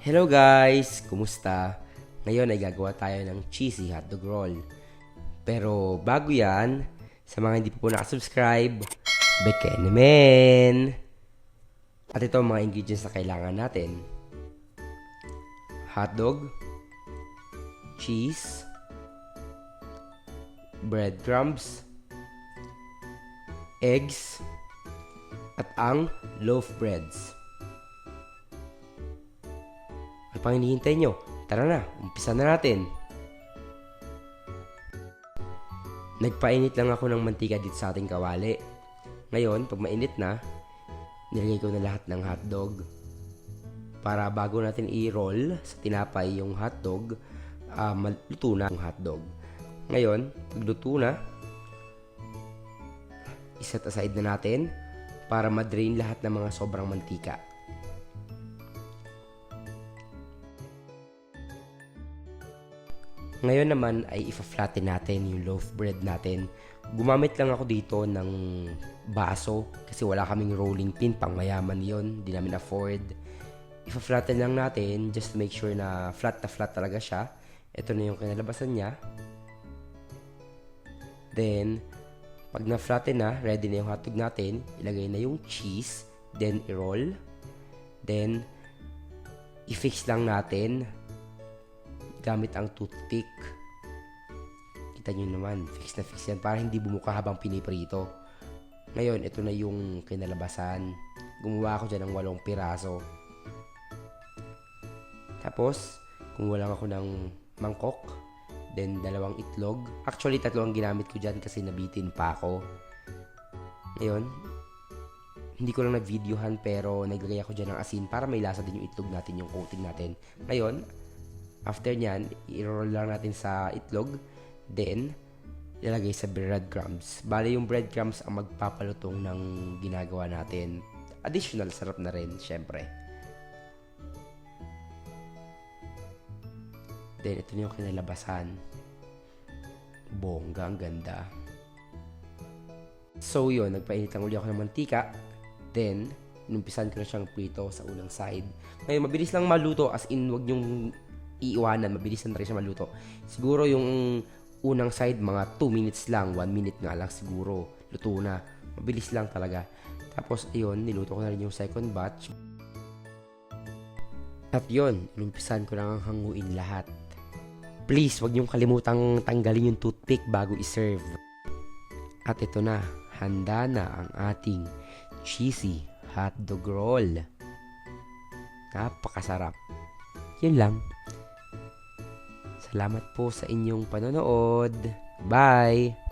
Hello guys! Kumusta? Ngayon ay gagawa tayo ng cheesy hotdog roll. Pero bago yan, sa mga hindi pa po nakasubscribe, beken naman! At ito ang mga ingredients na kailangan natin. Hotdog, cheese, breadcrumbs, eggs, at ang loaf breads. Ano pang hinihintay nyo? Tara na, umpisa na natin. Nagpainit lang ako ng mantika dito sa ating kawali. Ngayon, pag mainit na, nilagay ko na lahat ng hotdog. Para bago natin i-roll sa tinapay yung hotdog, uh, maluto na yung hotdog. Ngayon, pag luto na, iset aside na natin para madrain lahat ng mga sobrang mantika. Ngayon naman ay ifa-flatten natin yung loaf bread natin. Gumamit lang ako dito ng baso kasi wala kaming rolling pin, pang mayaman yon, di namin afford. Ifa-flatten lang natin just to make sure na flat na flat talaga siya. Ito na yung kinalabasan niya. Then, pag na-flatten na, ready na yung hotdog natin, ilagay na yung cheese, then i-roll. Then, i-fix lang natin gamit ang toothpick. Kita nyo naman, fix na fix yan para hindi bumuka habang piniprito. Ngayon, ito na yung kinalabasan. Gumawa ako dyan ng walong piraso. Tapos, kumuha lang ako ng mangkok. Then, dalawang itlog. Actually, tatlo ang ginamit ko dyan kasi nabitin pa ako. Ngayon, hindi ko lang na-videohan pero naglagay ako dyan ng asin para may lasa din yung itlog natin, yung coating natin. Ngayon, after nyan, i-roll lang natin sa itlog. Then, ilalagay sa breadcrumbs. Bale, yung breadcrumbs ang magpapalutong ng ginagawa natin. Additional, sarap na rin, syempre. Then, ito na yung kinalabasan. Bongga, ang ganda. So, yun, nagpainit lang uli ako ng mantika. Then, inumpisan ko na siyang prito sa unang side. Ngayon, mabilis lang maluto as in, wag yung iiwanan, mabilis na rin siya maluto. Siguro yung unang side, mga 2 minutes lang, 1 minute nga lang siguro, luto na. Mabilis lang talaga. Tapos, ayun, niluto ko na rin yung second batch. At yun, inumpisan ko lang ang hanguin lahat. Please, wag niyong kalimutang tanggalin yung toothpick bago iserve. At ito na, handa na ang ating cheesy hotdog roll. Napakasarap. Yun lang. Salamat po sa inyong panonood. Bye!